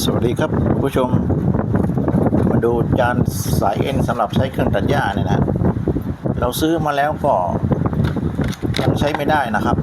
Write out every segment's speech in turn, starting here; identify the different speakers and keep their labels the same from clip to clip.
Speaker 1: สวัสดีครับผู้ชม มาดูจานสายเอ็นสำหรับใช้เครื่องตัดหญ้าเนี่ยนะ เราซื้อมาแล้วก็ยังใช้ไม่ได้นะครับ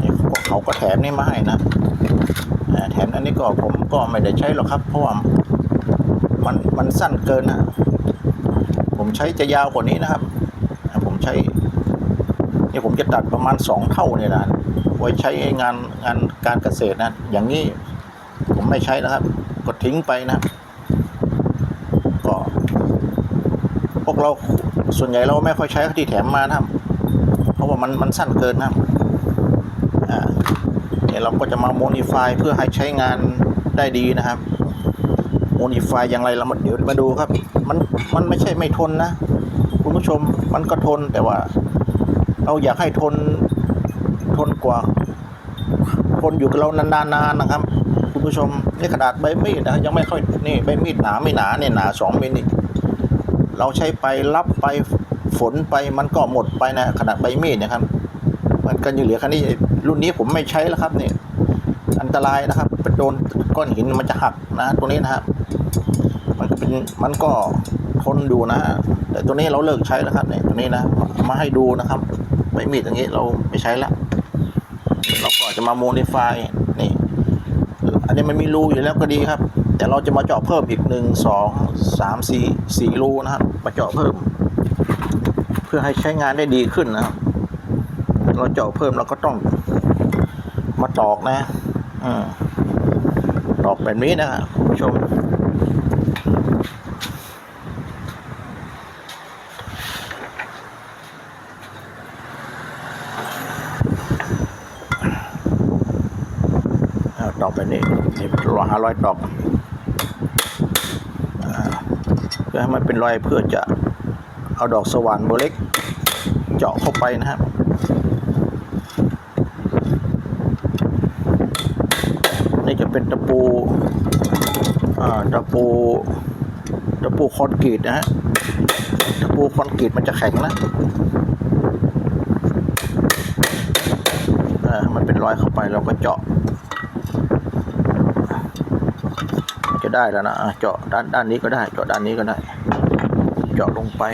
Speaker 1: นี่พวกเขาก็แถมนี่มาให้นะแถมอันนี้ก็ผมก็ไม่ได้ใช้หรอกครับ เพราะว่ามันมันสั้นเกินนะผมใช้จะยาวกว่านี้นะครับ ผมใช้นี่ผมจะตัดประมาณสองเท่าเนี่ยนะไว้ใช้งานงานการเกษตรนะอย่างนี้ ผมไม่ใช้นะครับก็ทิ้งไปนะครับก็พวกเราส่วนใหญ่เราไม่ค่อยใช้ที่แถมมานะครับ เพราะว่ามันมันสั้นเกินนะครับอ่าเนี่ยเราก็จะมาโมดิฟายเพื่อให้ใช้งานได้ดีนะครับโมดิฟายอย่างไรเรามาเดี๋ยวมาดูครับ มันมันไม่ใช่ไม่ทนนะคุณผู้ชมมันก็ทนแต่ว่า เราอยากให้ทนทนกว่าทนอยู่กับเรานานๆนะครับ ผู้ชมนี่ขนาดใบมีดนะยังไม่ค่อยนี่ใบมีดหนาไม่หนาเนี่ยหนาสองมิลนี่เราใช้ไปรับไปฝนไปมันก็หมดไปนะขนาดใบมีดนะครับ มันก็ยังเหลือแค่นี้รุ่นนี้ผมไม่ใช้แล้วครับเนี่ยอันตรายนะครับไปโดนก้อนหินมันจะหักนะตัวนี้นะครับมันก็เป็นมันก็ทนดูนะฮะแต่ตัวนี้เราเลิกใช้แล้วครับเนี่ยตัวนี้นะมาให้ดูนะครับใบมีดอย่างนี้เราไม่ใช้แล้วเราก็จะมาโมดิฟาย นี่อันนี้มันมีรูอยู่แล้วก็ดีครับ แต่เราจะมาเจาะเพิ่มอีกหนึ่งสองสามสี่สี่รูนะครับ มาเจาะเพิ่ม เพื่อให้ใช้งานได้ดีขึ้นนะครับ เราเจาะเพิ่มเราก็ต้องมาตอกนะ อืมตอกแบบนี้นะครับคุณผู้ชม อ่าตอกแบบนี้นี่รอยหารอยตอกเพื่อให้มันเป็นรอยเพื่อจะเอาดอกสว่านเบอร์เล็ก เจาะเข้าไปนะครับนี่จะเป็นตะปูตะปูตะปูคอนกรีตนะฮะตะปูคอนกรีตมันจะแข็งนะมันเป็นรอยเข้าไปเราก็เจาะ จะได้แล้วนะเจาะด้านด้านนี้ก็ได้ เจาะด้านนี้ก็ได้ เจาะลงไป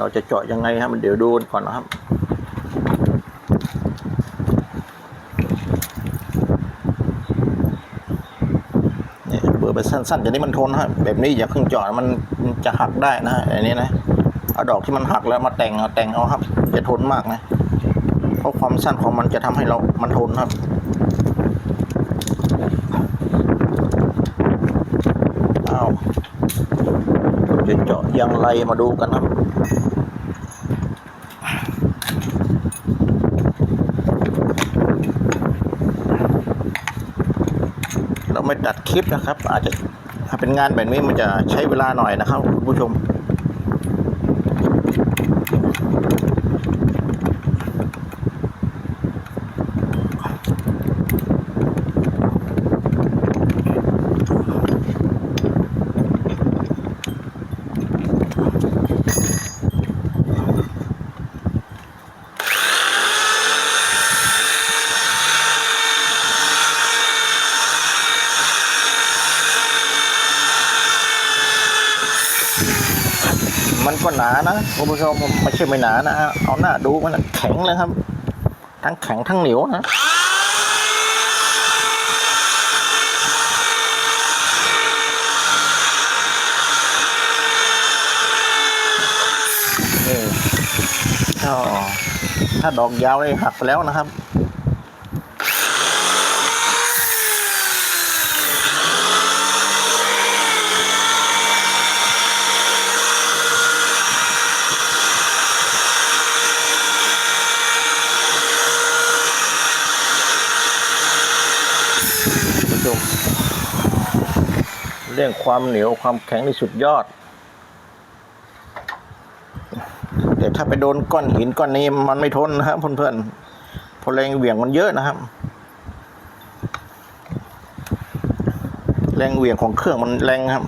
Speaker 1: เราจะเจาะยังไงครับมันเดี๋ยวดูก่อนนะครับเนี่ยเบอร์ไปสั้นๆจะนี้มันทนฮะแบบนี้อย่าเพิ่งเจาะมันจะหักได้นะฮะอันนี้นะเอาดอกที่มันหักแล้วมาแต่งเอาแต่งเอาครับ จะทนมากนะ เพราะความสั้นของมันจะทำให้เรามันทนครับ อ้าว จะเจาะอย่างไรมาดูกันครับเราไม่ตัดคลิปนะครับ อาจจะถ้าเป็นงานแบบนี้มันจะใช้เวลาหน่อยนะครับคุณผู้ชม มั นก็หนานะคุณผู้ชมไม่ใช่ไม่หนานะฮะเอาหน้าดูมันแข็งเลยครับ ทั้งแข็งทั้งเหนียวนะถ้าดอกยาวเลยหักไปแล้วนะครับ รื่องความเหนียวความแข็งนี่สุดยอด แต่ถ้าไปโดนก้อนหินก้อนนี้มันไม่ทนนะครับเพื่อนๆเพราะแรงเหวี่ยงมันเยอะนะครับ แรงเหวี่ยงของเครื่องมันแรงครับ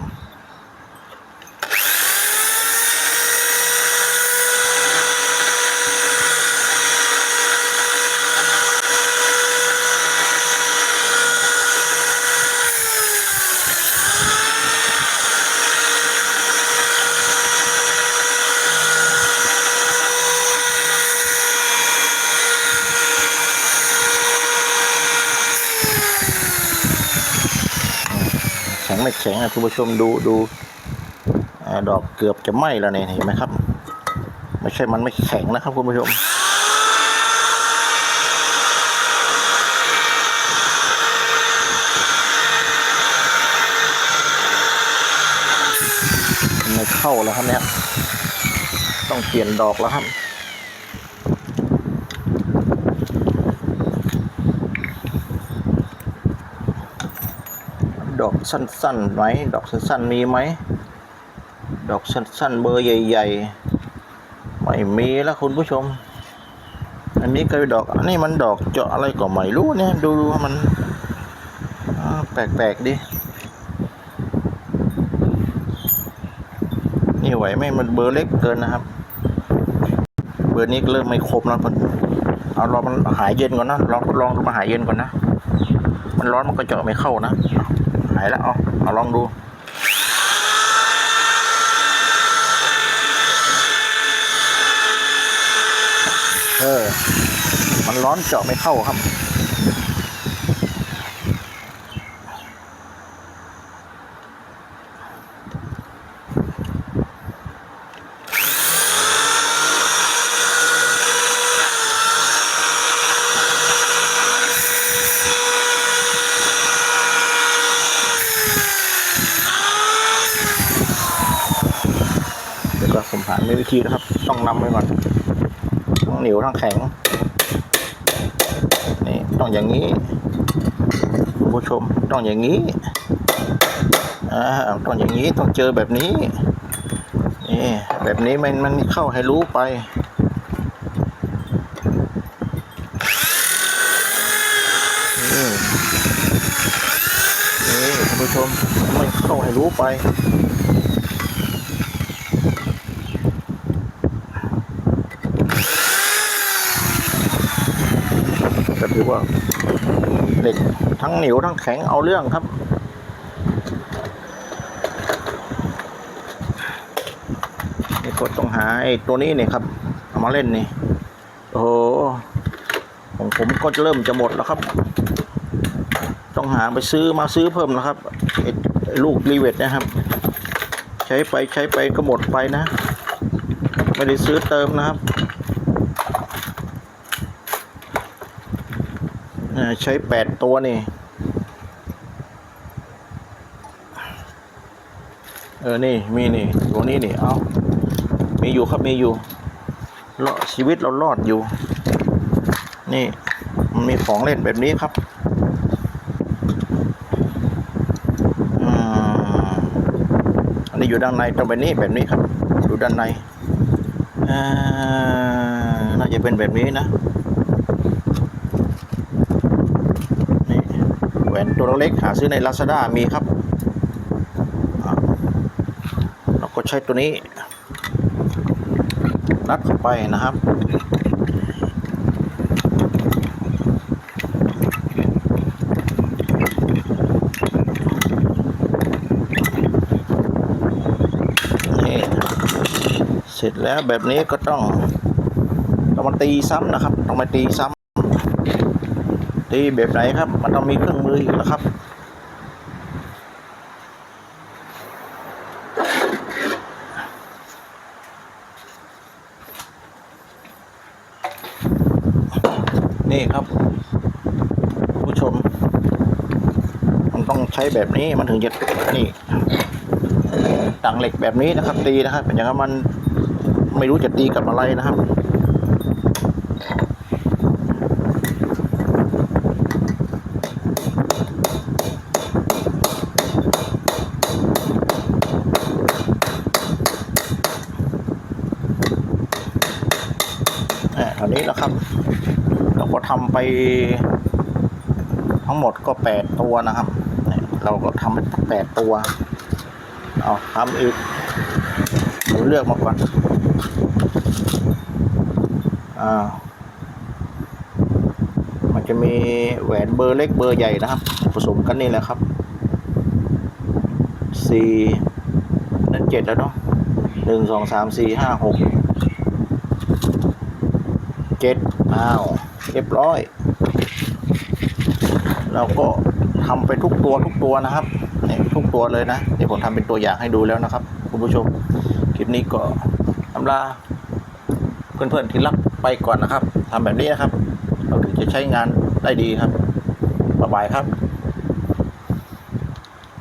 Speaker 1: ไม่แข็งนะคุณผู้ชมดูดูดอกเกือบจะไหม้แล้วเนี่ยเห็นไหมครับ ไม่ใช่มันไม่แข็งนะครับคุณผู้ชมไม่เข้าแล้วครับเนี่ยต้องเปลี่ยนดอกแล้วครับ อกสั้นๆไหมดอกสั้นๆมีไหมดอกสั้นๆเบอร์ใหญ่ๆ ไม่มีแล้วคุณผู้ชม อันนี้ก็ดอกอันนี้มันดอกเจาะอะไรก็ไม่รู้เนี่ยดูๆมันแปลกๆดินี่ไหวไหมมันเบอร์เล็กเกินนะครับ เบอร์นี้เริ่มไม่คมแล้วมันเอารอมันหายเย็นก่อนนะลองทดลองดูมาหายเย็นก่อนนะ มันร้อนมันก็เจาะไม่เข้านะ ไหนแล้วเอาเอาลองดูเออมันร้อนเจาะไม่เข้าครับ เดี๋ยวก็ วิธีนะครับ ต้องนำไว้ก่อนทั้งเหนียวทั้งแข็ง นี่ต้องอย่างนี้คุณผู้ชมต้องอย่างนี้อ่าต้องอย่างนี้ต้องเจอแบบนี้ นี่แบบนี้มันมันเข้าให้รู้ไปนี่นี่คุณผู้ชมไม่เข้าให้รู้ไป ก็ถือว่า เหล็กทั้งเหนียวทั้งแข็งเอาเรื่องครับ นี่ก็ต้องหาไอ้ตัวนี้เนี่ยครับ เอามาเล่นนี่ โอ้โหของผมก็จะเริ่มจะหมดแล้วครับ ต้องหาไปซื้อมาซื้อเพิ่มนะครับไอ้ไอ้ลูกรีเวทนะครับ ใช้ไปใช้ไปก็หมดไปนะ ไม่ได้ซื้อเติมนะครับ อ่า ใช้แปดตัวนี่ เออ นี่ มีนี่ ตัวนี้นี่ เอามีอยู่ครับ มีอยู่รอดชีวิตเรารอดอยู่ นี่ มันมีของเล่นแบบนี้ครับอันนี้อยู่ด้านในตรงแบบนี้แบบนี้ครับอยู่ด้านในน่าจะเป็นแบบนี้นะ นี่แห วนตัวเล็กหาซื้อใน Lazada มีครับ เราก็ใช้ตัวนี้รัดเข้าไปนะครับนี่เสร็จแล้วแบบนี้ก็ต้องต้องมาตีซ้ำนะครับ ต้องมาตีซ้ำ ตีแบบไหนครับ มันต้องมีเครื่องมืออยู่แล้วครับนี่ครับ ผู้ชม มันต้องใช้แบบนี้มันถึงจะนี่ต่างเหล็กแบบนี้นะครับ ตีนะครับอย่างนั้นมันไม่รู้จะตีกับอะไรนะครับ นะครับ เราก็ทำไปทั้งหมดก็แปดตัวนะครับ เราก็ทำไปแปดตัว เอาทำอีกเราเลือกมาก่อน อ่า มันจะมีแหวนเบอร์เล็กเบอร์ใหญ่นะครับ ผสมกันนี่แหละครับสี่นั่นเจ็ดแล้วเนาะหนึ่งสองสามสี่ห้าหก เจ็ด อ้าวเรียบร้อย เราก็ทำไปทุกตัวทุกตัวนะครับนี่ทุกตัวเลยนะที่ผมทำเป็นตัวอย่างให้ดูแล้วนะครับ คุณผู้ชมคลิปนี้ก็อำลาเพื่อนๆที่รักไปก่อนนะครับทำแบบนี้นะครับ เราถึงจะใช้งานได้ดีครับบ๊ายบายครับ